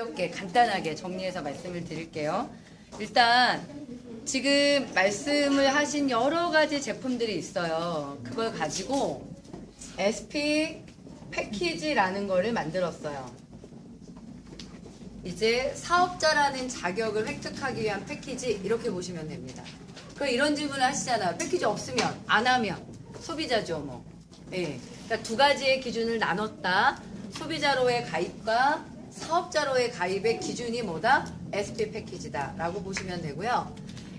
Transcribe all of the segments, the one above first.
가볍게 간단하게 정리해서 말씀을 드릴게요. 일단 지금 말씀을 하신 여러 가지 제품들이 있어요. 그걸 가지고 SP 패키지라는 거를 만들었어요. 이제 사업자라는 자격을 획득하기 위한 패키지 이렇게 보시면 됩니다. 그 이런 질문을 하시잖아요. 패키지 없으면 안 하면 소비자죠 뭐. 예. 그러니까 두 가지의 기준을 나눴다. 소비자로의 가입과 사업자로의 가입의 기준이 뭐다? SP 패키지다 라고 보시면 되고요.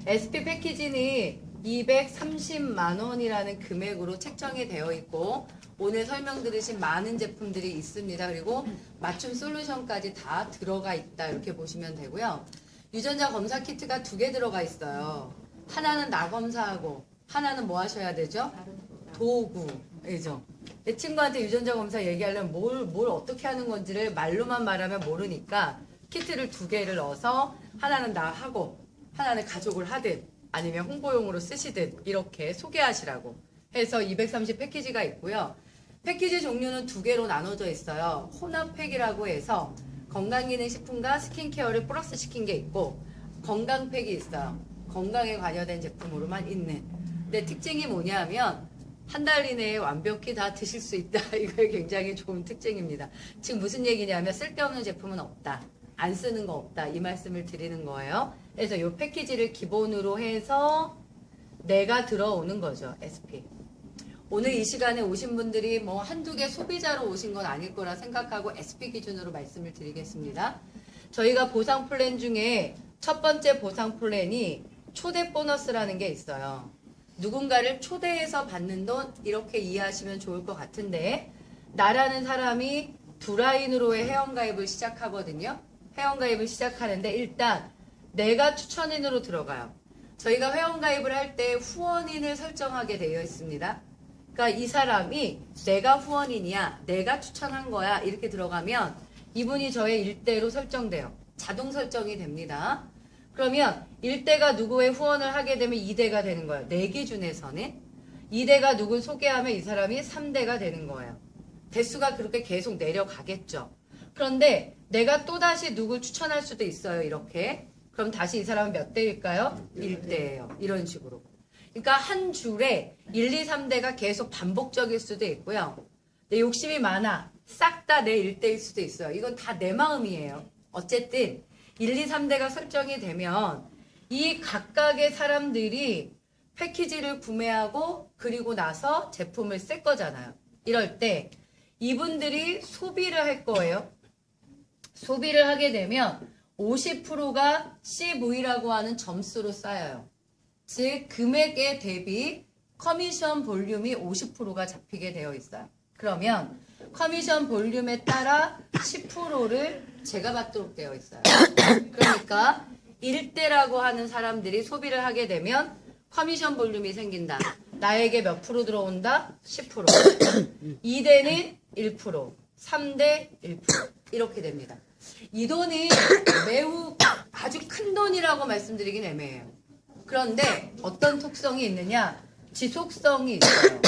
SP 패키지는 230만 원이라는 금액으로 책정이 되어 있고 오늘 설명 들으신 많은 제품들이 있습니다. 그리고 맞춤 솔루션까지 다 들어가 있다 이렇게 보시면 되고요. 유전자 검사 키트가 두 개 들어가 있어요. 하나는 나 검사하고 하나는 뭐 하셔야 되죠? 도구이죠. 내 친구한테 유전자 검사 얘기하려면 뭘, 뭘 어떻게 하는 건지를 말로만 말하면 모르니까 키트를 두 개를 넣어서 하나는 나 하고 하나는 가족을 하든 아니면 홍보용으로 쓰시든 이렇게 소개하시라고 해서 230 패키지가 있고요. 패키지 종류는 두 개로 나눠져 있어요. 혼합팩이라고 해서 건강기능식품과 스킨케어를 플러스 시킨 게 있고 건강팩이 있어요. 건강에 관여된 제품으로만 있는. 근데 특징이 뭐냐면 한 달 이내에 완벽히 다 드실 수 있다. 이거 굉장히 좋은 특징입니다. 지금 무슨 얘기냐면 쓸데없는 제품은 없다. 안 쓰는 거 없다. 이 말씀을 드리는 거예요. 그래서 이 패키지를 기본으로 해서 내가 들어오는 거죠. SP. 오늘 이 시간에 오신 분들이 뭐 한두 개 소비자로 오신 건 아닐 거라 생각하고 SP 기준으로 말씀을 드리겠습니다. 저희가 보상 플랜 중에 첫 번째 보상 플랜이 초대 보너스라는 게 있어요. 누군가를 초대해서 받는 돈 이렇게 이해하시면 좋을 것 같은데 나라는 사람이 두 라인으로의 회원가입을 시작하거든요. 회원가입을 시작하는데 일단 내가 추천인으로 들어가요. 저희가 회원가입을 할 때 후원인을 설정하게 되어 있습니다. 그러니까 이 사람이 내가 후원인이야, 내가 추천한 거야 이렇게 들어가면 이분이 저의 일대로 설정돼요. 자동 설정이 됩니다. 그러면 1대가 누구의 후원을 하게 되면 2대가 되는 거예요. 내 기준에서는 2대가 누굴 소개하면 이 사람이 3대가 되는 거예요. 대수가 그렇게 계속 내려가겠죠. 그런데 내가 또다시 누굴 추천할 수도 있어요. 이렇게. 그럼 다시 이 사람은 몇 대일까요? 1대예요. 이런 식으로. 그러니까 한 줄에 1, 2, 3대가 계속 반복적일 수도 있고요. 내 욕심이 많아. 싹 다 내 1대일 수도 있어요. 이건 다 내 마음이에요. 어쨌든 1, 2, 3대가 설정이 되면 이 각각의 사람들이 패키지를 구매하고 그리고 나서 제품을 쓸 거잖아요. 이럴 때 이분들이 소비를 할 거예요. 소비를 하게 되면 50%가 CV라고 하는 점수로 쌓여요. 즉 금액에 대비 커미션 볼륨이 50%가 잡히게 되어 있어요. 그러면 커미션 볼륨에 따라 10%를 제가 받도록 되어 있어요. 그러니까 1대라고 하는 사람들이 소비를 하게 되면 커미션 볼륨이 생긴다. 나에게 몇 프로 들어온다? 10%. 2대는 1%, 3대 1% 이렇게 됩니다. 이 돈이 매우 아주 큰 돈이라고 말씀드리긴 애매해요. 그런데 어떤 특성이 있느냐? 지속성이 있어요.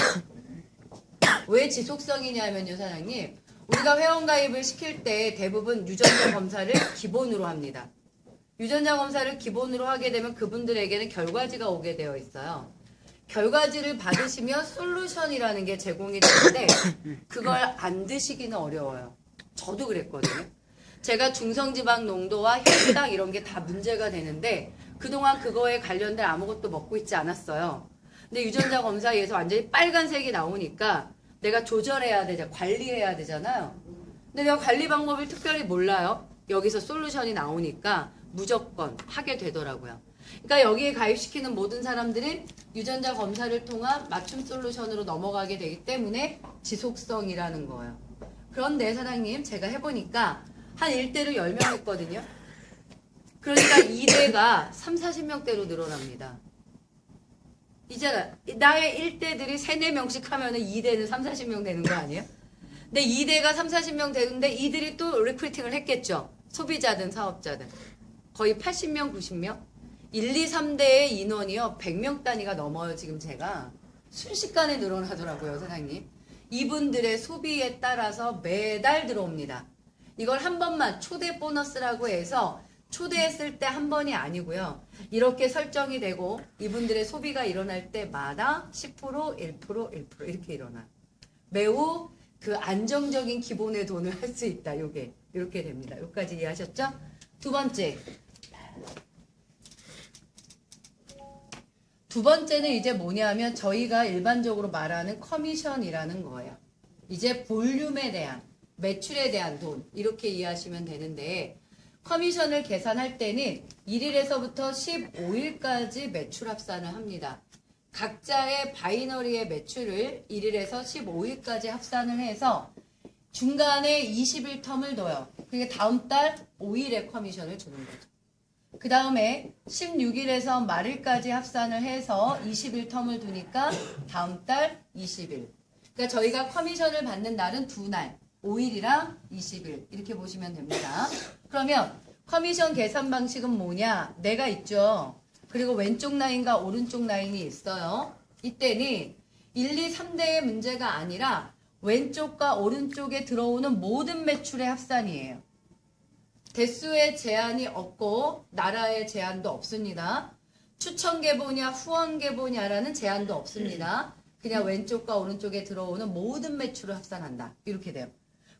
왜 지속성이냐면요, 사장님. 우리가 회원가입을 시킬 때 대부분 유전자 검사를 기본으로 합니다. 유전자 검사를 기본으로 하게 되면 그분들에게는 결과지가 오게 되어 있어요. 결과지를 받으시면 솔루션이라는 게 제공이 되는데 그걸 안 드시기는 어려워요. 저도 그랬거든요. 제가 중성지방 농도와 혈당 이런 게 다 문제가 되는데 그동안 그거에 관련된 아무것도 먹고 있지 않았어요. 근데 유전자 검사에서 완전히 빨간색이 나오니까 내가 조절해야 되잖아, 관리해야 되잖아요. 근데 내가 관리 방법을 특별히 몰라요. 여기서 솔루션이 나오니까 무조건 하게 되더라고요. 그러니까 여기에 가입시키는 모든 사람들은 유전자 검사를 통한 맞춤 솔루션으로 넘어가게 되기 때문에 지속성이라는 거예요. 그런데 사장님 제가 해보니까 한 1대로 10명 했거든요. 그러니까 2대가 3, 40명대로 늘어납니다. 이제 나의 1대들이 3, 4명씩 하면은 2대는 3, 40명 되는 거 아니에요? 근데 2대가 3, 40명 되는데 이들이 또 리크루팅을 했겠죠. 소비자든 사업자든. 거의 80명, 90명? 1, 2, 3대의 인원이요. 100명 단위가 넘어요, 지금 제가. 순식간에 늘어나더라고요, 사장님. 이분들의 소비에 따라서 매달 들어옵니다. 이걸 한 번만 초대 보너스라고 해서 초대했을 때 한 번이 아니고요. 이렇게 설정이 되고 이분들의 소비가 일어날 때마다 10% 1% 1% 이렇게 일어나요. 매우 그 안정적인 기본의 돈을 할 수 있다. 요게 이렇게 됩니다. 여기까지 이해하셨죠? 두 번째. 두 번째는 이제 뭐냐면 저희가 일반적으로 말하는 커미션이라는 거예요. 이제 볼륨에 대한 매출에 대한 돈 이렇게 이해하시면 되는데 커미션을 계산할 때는 1일에서부터 15일까지 매출 합산을 합니다. 각자의 바이너리의 매출을 1일에서 15일까지 합산을 해서 중간에 20일 텀을 둬요. 그게 다음 달 5일에 커미션을 주는 거죠. 그 다음에 16일에서 말일까지 합산을 해서 20일 텀을 두니까 다음 달 20일. 그러니까 저희가 커미션을 받는 날은 두 날, 5일이랑 20일 이렇게 보시면 됩니다. 그러면 커미션 계산 방식은 뭐냐? 내가 있죠. 그리고 왼쪽 라인과 오른쪽 라인이 있어요. 이때는 1, 2, 3대의 문제가 아니라 왼쪽과 오른쪽에 들어오는 모든 매출의 합산이에요. 대수의 제한이 없고 나라의 제한도 없습니다. 추천 개보냐 후원 개보냐라는 제한도 없습니다. 그냥 왼쪽과 오른쪽에 들어오는 모든 매출을 합산한다. 이렇게 돼요.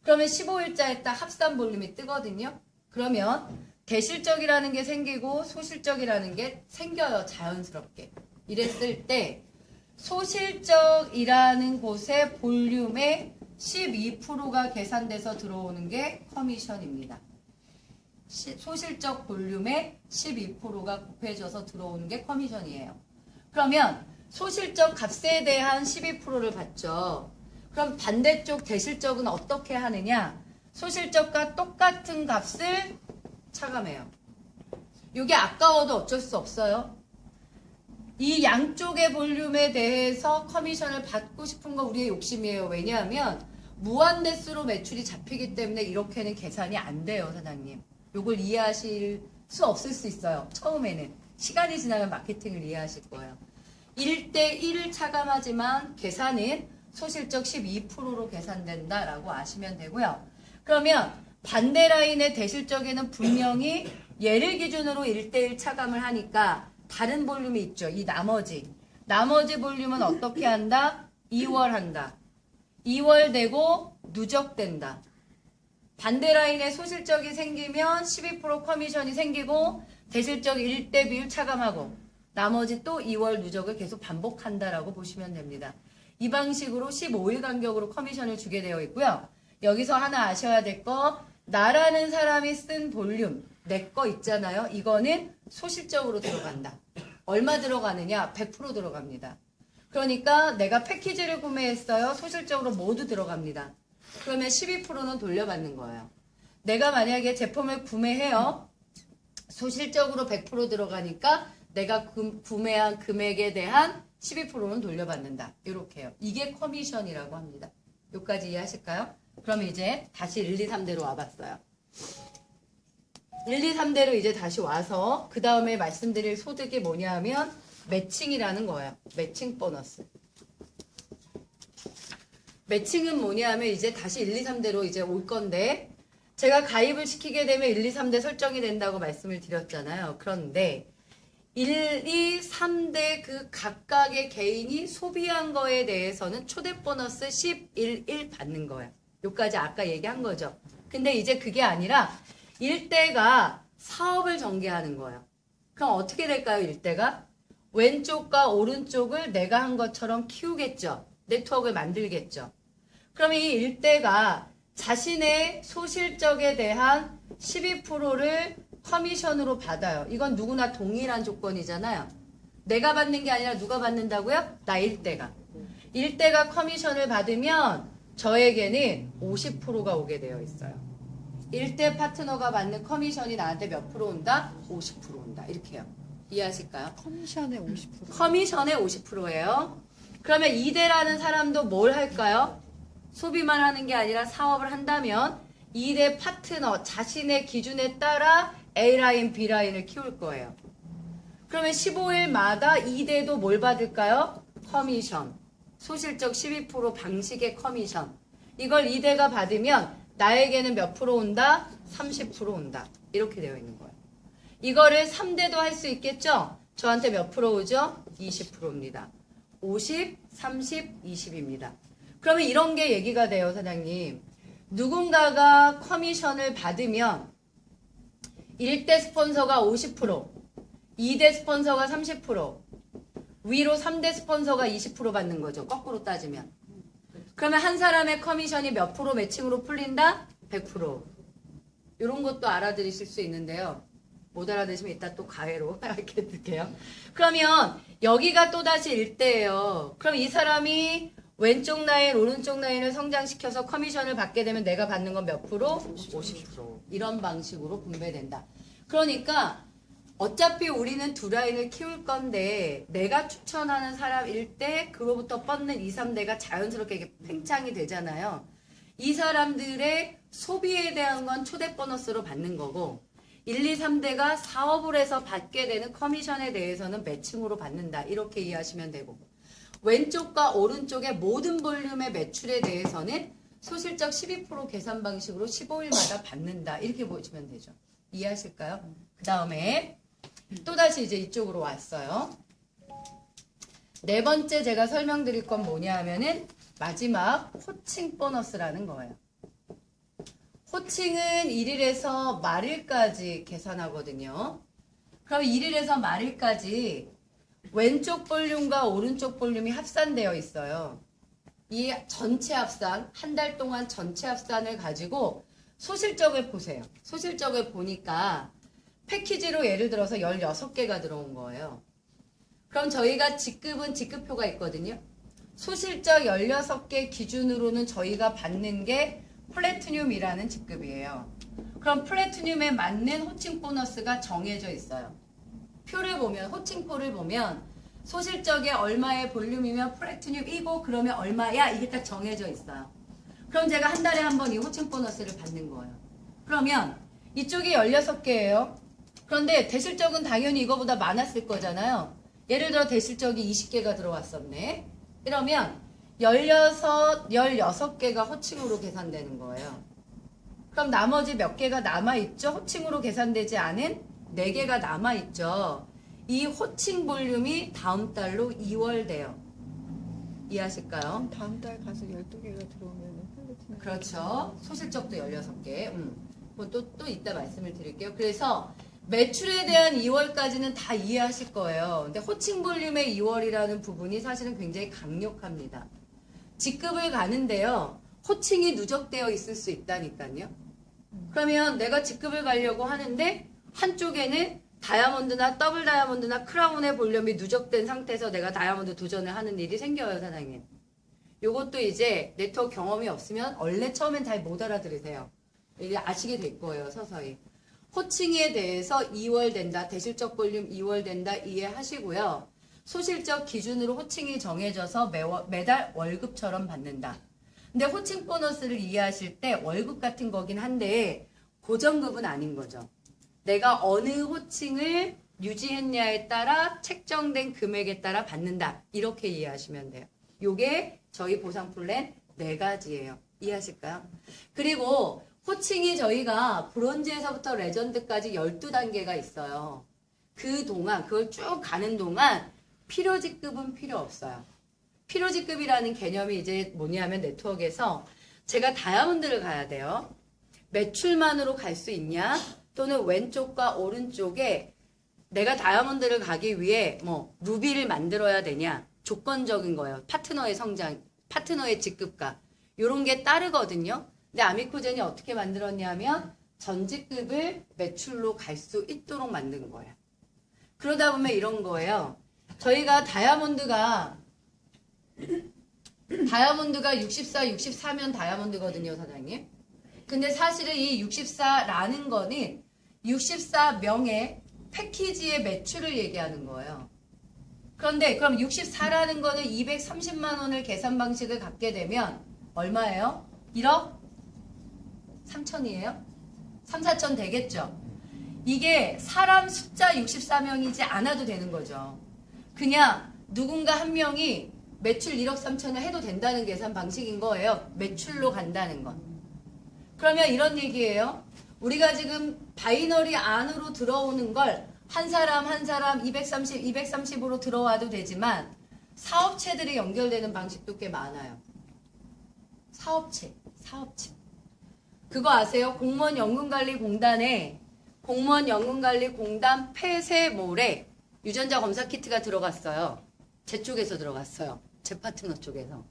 그러면 15일자에 딱 합산 볼륨이 뜨거든요. 그러면 대실적이라는 게 생기고 소실적이라는 게 생겨요. 자연스럽게. 이랬을 때 소실적이라는 곳의 볼륨의 12%가 계산돼서 들어오는 게 커미션입니다. 시- 소실적 볼륨의 12%가 곱해져서 들어오는 게 커미션이에요. 그러면 소실적 값에 대한 12%를 받죠. 그럼 반대쪽 대실적은 어떻게 하느냐? 소실적과 똑같은 값을 차감해요. 이게 아까워도 어쩔 수 없어요. 이 양쪽의 볼륨에 대해서 커미션을 받고 싶은 거 우리의 욕심이에요. 왜냐하면 무한대수로 매출이 잡히기 때문에 이렇게는 계산이 안 돼요, 사장님. 요걸 이해하실 수 없을 수 있어요. 처음에는. 시간이 지나면 마케팅을 이해하실 거예요. 1대1을 차감하지만 계산은 소실적 12%로 계산된다라고 아시면 되고요. 그러면 반대 라인의 대실적에는 분명히 얘를 기준으로 1대1 차감을 하니까 다른 볼륨이 있죠. 이 나머지. 나머지 볼륨은 어떻게 한다? 2월 한다. 2월 되고 누적된다. 반대 라인에 소실적이 생기면 12% 커미션이 생기고 대실적 1대 비율 차감하고 나머지 또 2월 누적을 계속 반복한다라고 보시면 됩니다. 이 방식으로 15일 간격으로 커미션을 주게 되어 있고요. 여기서 하나 아셔야 될 거 나라는 사람이 쓴 볼륨 내 거 있잖아요. 이거는 소실적으로 들어간다. 얼마 들어가느냐? 100% 들어갑니다. 그러니까 내가 패키지를 구매했어요. 소실적으로 모두 들어갑니다. 그러면 12%는 돌려받는 거예요. 내가 만약에 제품을 구매해요. 소실적으로 100% 들어가니까 내가 구, 구매한 금액에 대한 12%는 돌려받는다. 이렇게요. 이게 커미션이라고 합니다. 여기까지 이해하실까요? 그럼 이제 다시 1, 2, 3대로 와봤어요. 1, 2, 3대로 이제 다시 와서 그 다음에 말씀드릴 소득이 뭐냐 하면 매칭이라는 거예요. 매칭 보너스. 매칭은 뭐냐 하면 이제 다시 1, 2, 3대로 이제 올 건데 제가 가입을 시키게 되면 1, 2, 3대 설정이 된다고 말씀을 드렸잖아요. 그런데 1, 2, 3대 그 각각의 개인이 소비한 거에 대해서는 초대 보너스 10, 1, 1 받는 거예요. 요까지 아까 얘기한 거죠. 근데 이제 그게 아니라 일대가 사업을 전개하는 거예요. 그럼 어떻게 될까요, 일대가? 왼쪽과 오른쪽을 내가 한 것처럼 키우겠죠. 네트워크를 만들겠죠. 그러면 이 일대가 자신의 소실적에 대한 12%를 커미션으로 받아요. 이건 누구나 동일한 조건이잖아요. 내가 받는 게 아니라 누가 받는다고요? 나 일대가. 일대가 커미션을 받으면 저에게는 50%가 오게 되어 있어요. 일대 파트너가 받는 커미션이 나한테 몇 프로 온다? 50% 온다. 이렇게요. 이해하실까요? 커미션의 50%. 커미션의 50%예요. 그러면 이대라는 사람도 뭘 할까요? 소비만 하는 게 아니라 사업을 한다면 이대 파트너 자신의 기준에 따라 A라인, B라인을 키울 거예요. 그러면 15일마다 이대도 뭘 받을까요? 커미션. 소실적 12% 방식의 커미션. 이걸 이대가 받으면 나에게는 몇 프로 온다? 30% 온다. 이렇게 되어 있는 거예요. 이거를 3대도 할 수 있겠죠? 저한테 몇 프로 오죠? 20%입니다. 50, 30, 20입니다. 그러면 이런 게 얘기가 돼요, 사장님. 누군가가 커미션을 받으면 1대 스폰서가 50%, 2대 스폰서가 30%, 위로 3대 스폰서가 20% 받는 거죠. 거꾸로 따지면. 그러면 한 사람의 커미션이 몇 프로 매칭으로 풀린다? 100%. 이런 것도 알아들으실 수 있는데요. 못 알아들으시면 이따 또 가해로 이렇게 드릴게요. 그러면 여기가 또다시 1대예요. 그럼 이 사람이 왼쪽 라인, 오른쪽 라인을 성장시켜서 커미션을 받게 되면 내가 받는 건 몇 프로? 50%. 이런 방식으로 분배된다. 그러니까 어차피 우리는 두 라인을 키울 건데 내가 추천하는 사람일 때 그로부터 뻗는 2, 3대가 자연스럽게 팽창이 되잖아요. 이 사람들의 소비에 대한 건 초대 보너스로 받는 거고 1, 2, 3대가 사업을 해서 받게 되는 커미션에 대해서는 매칭으로 받는다. 이렇게 이해하시면 되고 왼쪽과 오른쪽의 모든 볼륨의 매출에 대해서는 소실적 12% 계산 방식으로 15일마다 받는다. 이렇게 보시면 되죠. 이해하실까요? 그 다음에 또다시 이제 이쪽으로 왔어요. 네 번째 제가 설명드릴 건 뭐냐 하면은 마지막 호칭 보너스라는 거예요. 호칭은 1일에서 말일까지 계산하거든요. 그럼 1일에서 말일까지 왼쪽 볼륨과 오른쪽 볼륨이 합산되어 있어요. 이 전체 합산, 한 달 동안 전체 합산을 가지고 소실적을 보세요. 소실적을 보니까 패키지로 예를 들어서 16개가 들어온 거예요. 그럼 저희가 직급은 직급표가 있거든요. 소실적 16개 기준으로는 저희가 받는 게 플래티늄이라는 직급이에요. 그럼 플래티늄에 맞는 호칭 보너스가 정해져 있어요. 표를 보면 호칭표를 보면 소실적에 얼마의 볼륨이면 플래티늄이고 그러면 얼마야 이게 딱 정해져 있어요. 그럼 제가 한 달에 한 번 이 호칭 보너스를 받는 거예요. 그러면 이쪽이 16개예요. 그런데 대실적은 당연히 이거보다 많았을 거잖아요. 예를 들어 대실적이 20개가 들어왔었네. 이러면 16, 16개가 호칭으로 계산되는 거예요. 그럼 나머지 몇 개가 남아있죠? 호칭으로 계산되지 않은 4개가 남아있죠. 이 호칭 볼륨이 다음 달로 2월 돼요. 이해하실까요? 다음 달 가서 12개가 들어오면 플래티넘 그렇죠. 소실적도 16개. 음. 그건 또, 또 이따 말씀을 드릴게요. 그래서 매출에 대한 2월까지는 다 이해하실 거예요. 근데 호칭 볼륨의 2월이라는 부분이 사실은 굉장히 강력합니다. 직급을 가는데요. 호칭이 누적되어 있을 수 있다니까요. 그러면 내가 직급을 가려고 하는데 한쪽에는 다이아몬드나 더블 다이아몬드나 크라운의 볼륨이 누적된 상태에서 내가 다이아몬드 도전을 하는 일이 생겨요, 사장님. 요것도 이제 네트워크 경험이 없으면 원래 처음엔 잘 못 알아들으세요. 이게 아시게 될 거예요, 서서히. 호칭에 대해서 2월 된다, 대실적 볼륨 2월 된다 이해하시고요. 소실적 기준으로 호칭이 정해져서 매월, 매달 월급처럼 받는다. 근데 호칭 보너스를 이해하실 때 월급 같은 거긴 한데 고정급은 아닌 거죠. 내가 어느 호칭을 유지했냐에 따라 책정된 금액에 따라 받는다. 이렇게 이해하시면 돼요. 요게 저희 보상 플랜 네 가지예요. 이해하실까요? 그리고 호칭이 저희가 브론즈에서부터 레전드까지 12단계가 있어요. 그 동안, 그걸 쭉 가는 동안 필요직급은 필요 없어요. 필요직급이라는 개념이 이제 뭐냐면 네트워크에서 제가 다이아몬드를 가야 돼요. 매출만으로 갈 수 있냐? 또는 왼쪽과 오른쪽에 내가 다이아몬드를 가기 위해 뭐 루비를 만들어야 되냐? 조건적인 거예요. 파트너의 성장, 파트너의 직급과 이런 게 따르거든요. 근데 아미코젠이 어떻게 만들었냐면 전직급을 매출로 갈 수 있도록 만든 거예요. 그러다 보면 이런 거예요. 저희가 다이아몬드가 다이아몬드가 64, 64면 다이아몬드거든요, 사장님. 근데 사실은 이 64라는 거는 64명의 패키지의 매출을 얘기하는 거예요. 그런데 그럼 64라는 거는 230만 원을 계산 방식을 갖게 되면 얼마예요? 1억 3천이에요? 3, 4천 되겠죠? 이게 사람 숫자 64명이지 않아도 되는 거죠. 그냥 누군가 한 명이 매출 1억 3천을 해도 된다는 계산 방식인 거예요. 매출로 간다는 건. 그러면 이런 얘기예요. 우리가 지금 바이너리 안으로 들어오는 걸 한 사람 한 사람 230, 230으로 들어와도 되지만 사업체들이 연결되는 방식도 꽤 많아요. 사업체, 사업체. 그거 아세요? 공무원 연금관리공단에 공무원 연금관리공단 폐쇄몰에 유전자 검사 키트가 들어갔어요. 제 쪽에서 들어갔어요. 제 파트너 쪽에서.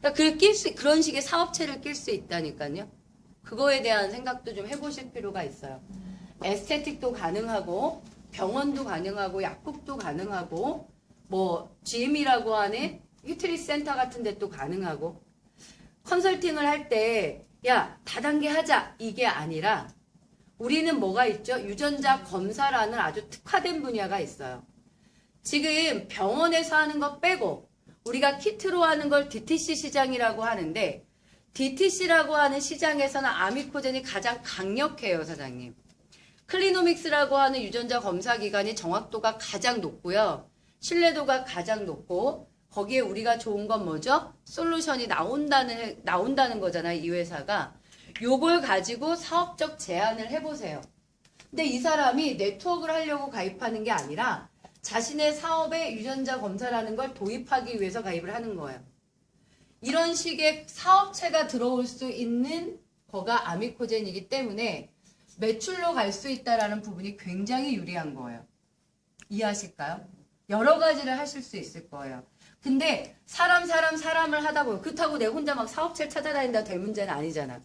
그러니까 그 낄 수, 그런 식의 사업체를 낄 수 있다니까요. 그거에 대한 생각도 좀 해보실 필요가 있어요. 에스테틱도 가능하고 병원도 가능하고 약국도 가능하고 뭐 GM이라고 하는 유트리 센터 같은 데도 가능하고 컨설팅을 할 때 야 다단계 하자 이게 아니라 우리는 뭐가 있죠? 유전자 검사라는 아주 특화된 분야가 있어요. 지금 병원에서 하는 거 빼고 우리가 키트로 하는 걸 DTC 시장이라고 하는데 DTC라고 하는 시장에서는 아미코젠이 가장 강력해요, 사장님. 클리노믹스라고 하는 유전자 검사 기관이 정확도가 가장 높고요. 신뢰도가 가장 높고 거기에 우리가 좋은 건 뭐죠? 솔루션이 나온다는 나온다는 거잖아요, 이 회사가. 요걸 가지고 사업적 제안을 해 보세요. 근데 이 사람이 네트워크를 하려고 가입하는 게 아니라 자신의 사업에 유전자 검사라는 걸 도입하기 위해서 가입을 하는 거예요. 이런 식의 사업체가 들어올 수 있는 거가 아미코젠이기 때문에 매출로 갈 수 있다라는 부분이 굉장히 유리한 거예요. 이해하실까요? 여러 가지를 하실 수 있을 거예요. 근데 사람 사람 사람을 하다 보면 그렇다고 내 혼자 막 사업체를 찾아다닌다 될 문제는 아니잖아.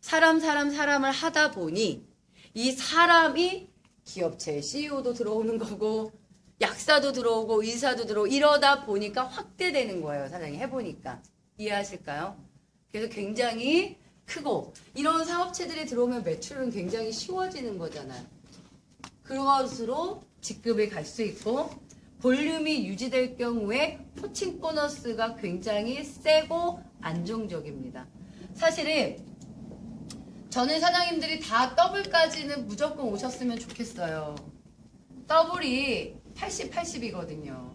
사람 사람 사람을 하다 보니 이 사람이 기업체 CEO도 들어오는 거고 약사도 들어오고 의사도 들어오고 이러다 보니까 확대되는 거예요. 사장님 해보니까 이해하실까요? 그래서 굉장히 크고 이런 사업체들이 들어오면 매출은 굉장히 쉬워지는 거잖아요. 그것으로 직급이 갈 수 있고 볼륨이 유지될 경우에 포칭 보너스가 굉장히 세고 안정적입니다. 사실은 저는 사장님들이 다 더블까지는 무조건 오셨으면 좋겠어요. 더블이 80, 80이거든요.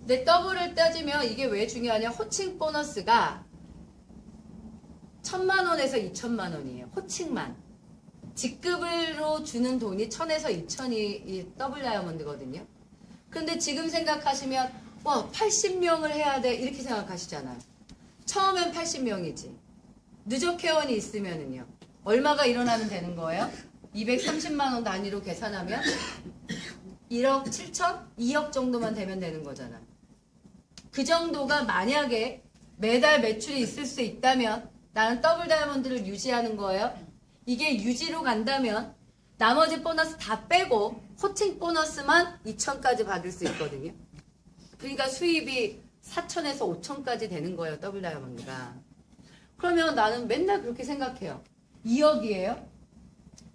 근데 더블을 따지면 이게 왜 중요하냐? 호칭 보너스가 천만 원에서 이천만 원이에요. 호칭만. 직급으로 주는 돈이 천에서 이천이 이 더블 다이아몬드거든요. 근데 지금 생각하시면 와 80명을 해야 돼 이렇게 생각하시잖아요. 처음엔 80명이지. 누적 회원이 있으면은요. 얼마가 일어나면 되는 거예요? 230만 원 단위로 계산하면 1억 7천? 2억 정도만 되면 되는 거잖아. 그 정도가 만약에 매달 매출이 있을 수 있다면 나는 더블 다이아몬드를 유지하는 거예요. 이게 유지로 간다면 나머지 보너스 다 빼고 호칭 보너스만 2천까지 받을 수 있거든요. 그러니까 수입이 4천에서 5천까지 되는 거예요. 더블 다이아몬드가. 그러면 나는 맨날 그렇게 생각해요. 2억이에요.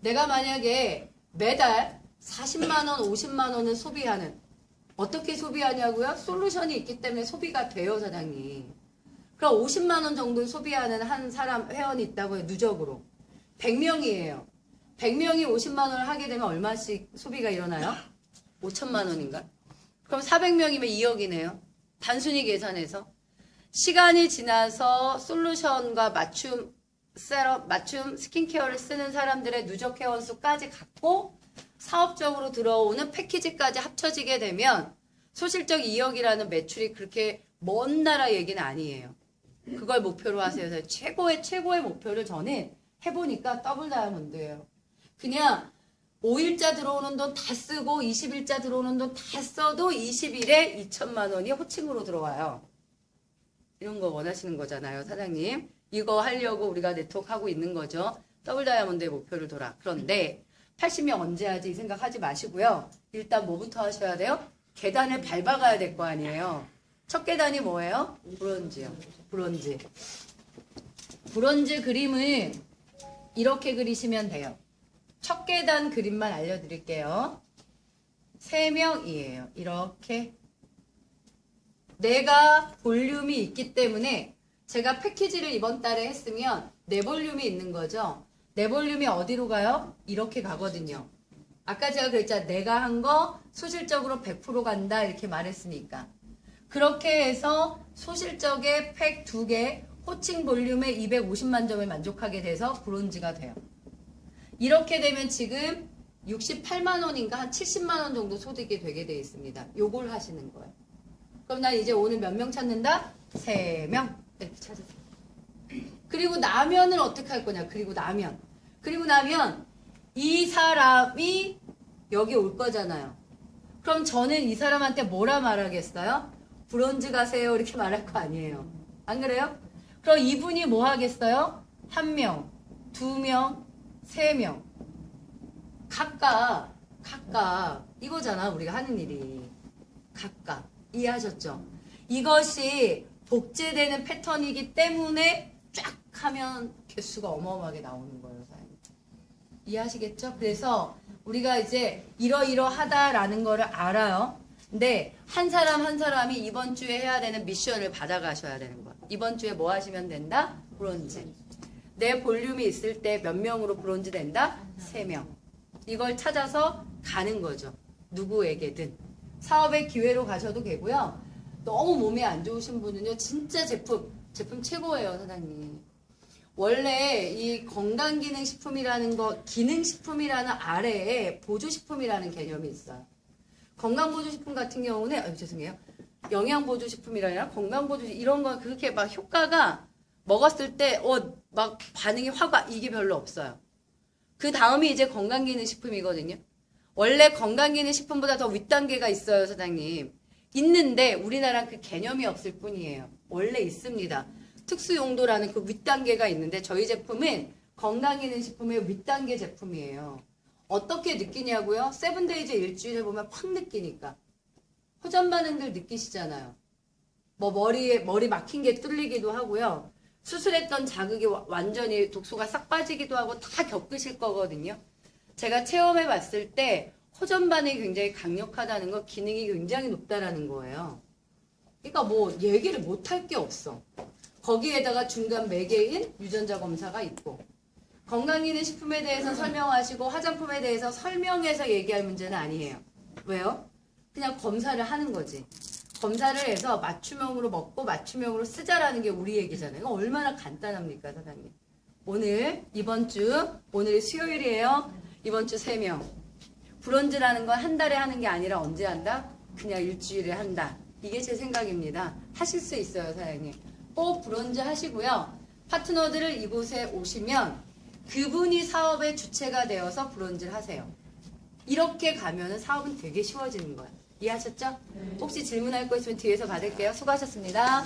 내가 만약에 매달 40만 원, 50만 원을 소비하는 어떻게 소비하냐고요? 솔루션이 있기 때문에 소비가 돼요, 사장님. 그럼 50만 원 정도 소비하는 한 사람 회원이 있다고요, 누적으로. 100명이에요. 100명이 50만 원을 하게 되면 얼마씩 소비가 일어나요? 5천만 원인가? 그럼 400명이면 2억이네요. 단순히 계산해서. 시간이 지나서 솔루션과 맞춤 셋업, 맞춤 스킨케어를 쓰는 사람들의 누적 회원 수까지 갖고 사업적으로 들어오는 패키지까지 합쳐지게 되면 소실적 2억이라는 매출이 그렇게 먼 나라 얘기는 아니에요. 그걸 목표로 하세요. 최고의 최고의 목표를 저는 해보니까 더블 다이아몬드예요. 그냥 5일자 들어오는 돈 다 쓰고 20일자 들어오는 돈 다 써도 20일에 2천만 원이 호칭으로 들어와요. 이런 거 원하시는 거잖아요, 사장님. 이거 하려고 우리가 네트워크 하고 있는 거죠. 더블 다이아몬드의 목표를 돌아. 그런데 80명 언제 하지 이 생각하지 마시고요. 일단 뭐부터 하셔야 돼요? 계단을 밟아가야 될 거 아니에요. 첫 계단이 뭐예요? 브론즈요. 브론즈. 브론즈 그림을 이렇게 그리시면 돼요. 첫 계단 그림만 알려드릴게요. 세 명이에요. 이렇게. 내가 볼륨이 있기 때문에 제가 패키지를 이번 달에 했으면 내 볼륨이 있는 거죠. 내 볼륨이 어디로 가요? 이렇게 가거든요. 아까 제가 그랬잖아요. 내가 한 거 소실적으로 100% 간다 이렇게 말했으니까. 그렇게 해서 소실적의 팩두 개, 호칭 볼륨에 250만 점을 만족하게 돼서 브론즈가 돼요. 이렇게 되면 지금 68만 원인가 한 70만 원 정도 소득이 되게 돼 있습니다. 요걸 하시는 거예요. 그럼 난 이제 오늘 몇 명 찾는다? 3명. 이렇게 찾으세요. 그리고 나면은 어떻게 할 거냐? 그리고 나면. 그리고 나면 이 사람이 여기 올 거잖아요. 그럼 저는 이 사람한테 뭐라 말하겠어요? 브론즈 가세요. 이렇게 말할 거 아니에요. 안 그래요? 그럼 이분이 뭐 하겠어요? 한 명, 두 명, 세 명. 각각, 각각 이거잖아. 우리가 하는 일이. 각각. 이해하셨죠? 이것이 복제되는 패턴이기 때문에 쫙 하면 개수가 어마어마하게 나오는 거예요, 사장님. 이해하시겠죠? 그래서 우리가 이제 이러이러하다라는 거를 알아요. 근데 한 사람 한 사람이 이번 주에 해야 되는 미션을 받아가셔야 되는 거야. 이번 주에 뭐 하시면 된다? 브론즈. 내 볼륨이 있을 때 몇 명으로 브론즈 된다? 세 명. 이걸 찾아서 가는 거죠. 누구에게든. 사업의 기회로 가셔도 되고요. 너무 몸이 안 좋으신 분은요, 진짜 제품, 제품 최고예요, 사장님. 원래 이 건강기능식품이라는 거, 기능식품이라는 아래에 보조식품이라는 개념이 있어요. 건강보조식품 같은 경우는, 아유, 죄송해요. 영양보조식품이라 아니라 건강보조, 이런 거 그렇게 막 효과가 먹었을 때, 어, 막 반응이 확 와, 이게 별로 없어요. 그 다음이 이제 건강기능식품이거든요. 원래 건강기능식품보다 더 윗단계가 있어요, 사장님. 있는데 우리나라 그 개념이 없을 뿐이에요. 원래 있습니다. 특수용도라는 그 윗단계가 있는데 저희 제품은 건강기능 식품의 윗단계 제품이에요. 어떻게 느끼냐고요? 세븐데이즈 일주일 해보면 팍 느끼니까. 호전 반응들 느끼시잖아요. 뭐 머리에 머리 막힌 게 뚫리기도 하고요. 수술했던 자극이 와- 완전히 독소가 싹 빠지기도 하고 다 겪으실 거거든요. 제가 체험해 봤을 때 호전 반응이 굉장히 강력하다는 거, 기능이 굉장히 높다라는 거예요. 그러니까 뭐 얘기를 못 할 게 없어. 거기에다가 중간 매개인 유전자 검사가 있고 건강기능 식품에 대해서 설명하시고 화장품에 대해서 설명해서 얘기할 문제는 아니에요. 왜요? 그냥 검사를 하는 거지. 검사를 해서 맞춤형으로 먹고 맞춤형으로 쓰자라는 게 우리 얘기잖아요. 얼마나 간단합니까, 사장님? 오늘 이번 주 오늘이 수요일이에요. 이번 주 3명. 브론즈라는 건 한 달에 하는 게 아니라 언제 한다? 그냥 일주일에 한다. 이게 제 생각입니다. 하실 수 있어요, 사장님. 꼭 브론즈 하시고요. 파트너들을 이곳에 오시면 그분이 사업의 주체가 되어서 브론즈를 하세요. 이렇게 가면은 사업은 되게 쉬워지는 거예요. 이해하셨죠? 혹시 질문할 거 있으면 뒤에서 받을게요. 수고하셨습니다.